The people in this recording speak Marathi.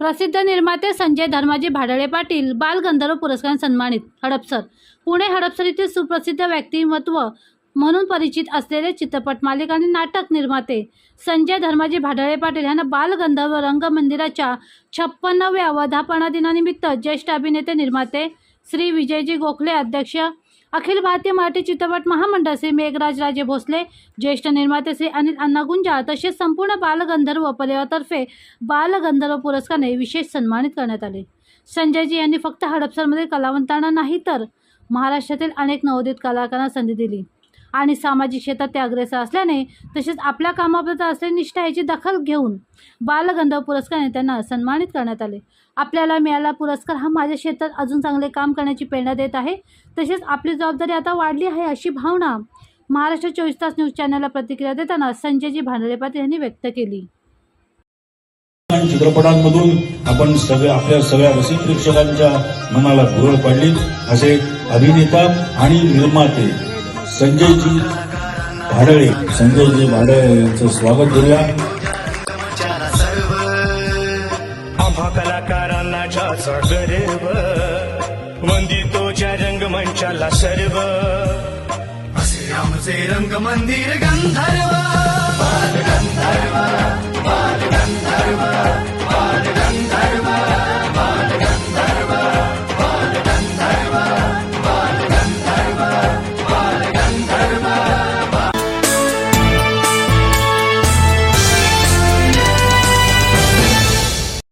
प्रसिद्ध निर्माते संजय धर्माजी भाडळे पाटील बालगंधर्व पुरस्कार सन्मानित हडपसर. पुणे हडपसर येथील सुप्रसिद्ध व्यक्तिमत्व म्हणून परिचित असलेले चित्रपट मालिका आणि नाटक निर्माते संजय धर्माजी भाडळे पाटील यांना बालगंधर्व रंगमंदिराच्या छप्पन्नव्या वर्धापना दिनानिमित्त ज्येष्ठ अभिनेते निर्माते श्री विजयजी गोखले अध्यक्ष अखिल भारतीय मराठी चित्रपट महामंडळ श्री मेघराज राजे भोसले ज्येष्ठ निर्माते श्री अनिल अण्णा गुंजा तसेच संपूर्ण बालगंधर्व परिवारातर्फे बालगंधर्व पुरस्काराने विशेष सन्मानित करण्यात आले. संजयजी यांनी फक्त हडपसरमधील कलावंतांना नाही तर महाराष्ट्रातील अनेक नवोदित कलाकारांना संधी दिली. आणि सामाजिक क्षेत्रात ते अग्रेसर असल्याने तसेच आपल्या कामाबद्दल असलेली निष्ठा याची दखल घेऊन बालगंधर्व पुरस्काराने त्यांना सन्मानित करण्यात आले. आपल्याला मिळाला पुरस्कार हा माझ्या क्षेत्रात अजून चांगले काम करण्याची प्रेरणा देत आहे. तसेच आपली जबाबदारी आता वाढली आहे अशी भावना महाराष्ट्र चोवीस तास न्यूज चॅनलला प्रतिक्रिया देताना संजयजी भांडरे पाटील यांनी व्यक्त केली. आणि चित्रपटांमधून आपण सगळ्या आपल्या सगळ्या रसिक प्रेक्षकांच्या मनाला भुरळ पाडली. असे अभिनेता आणि निर्माते संजयजी भाडळे संजयजी भाडळे यांचं स्वागत करूया आम्हा कलाकारांना ज्याचा गर्व वंदितोच्या रंगमंचाला सर्व. असे आमचे रंगमंदिर गंधर्व. बालगंधर्व.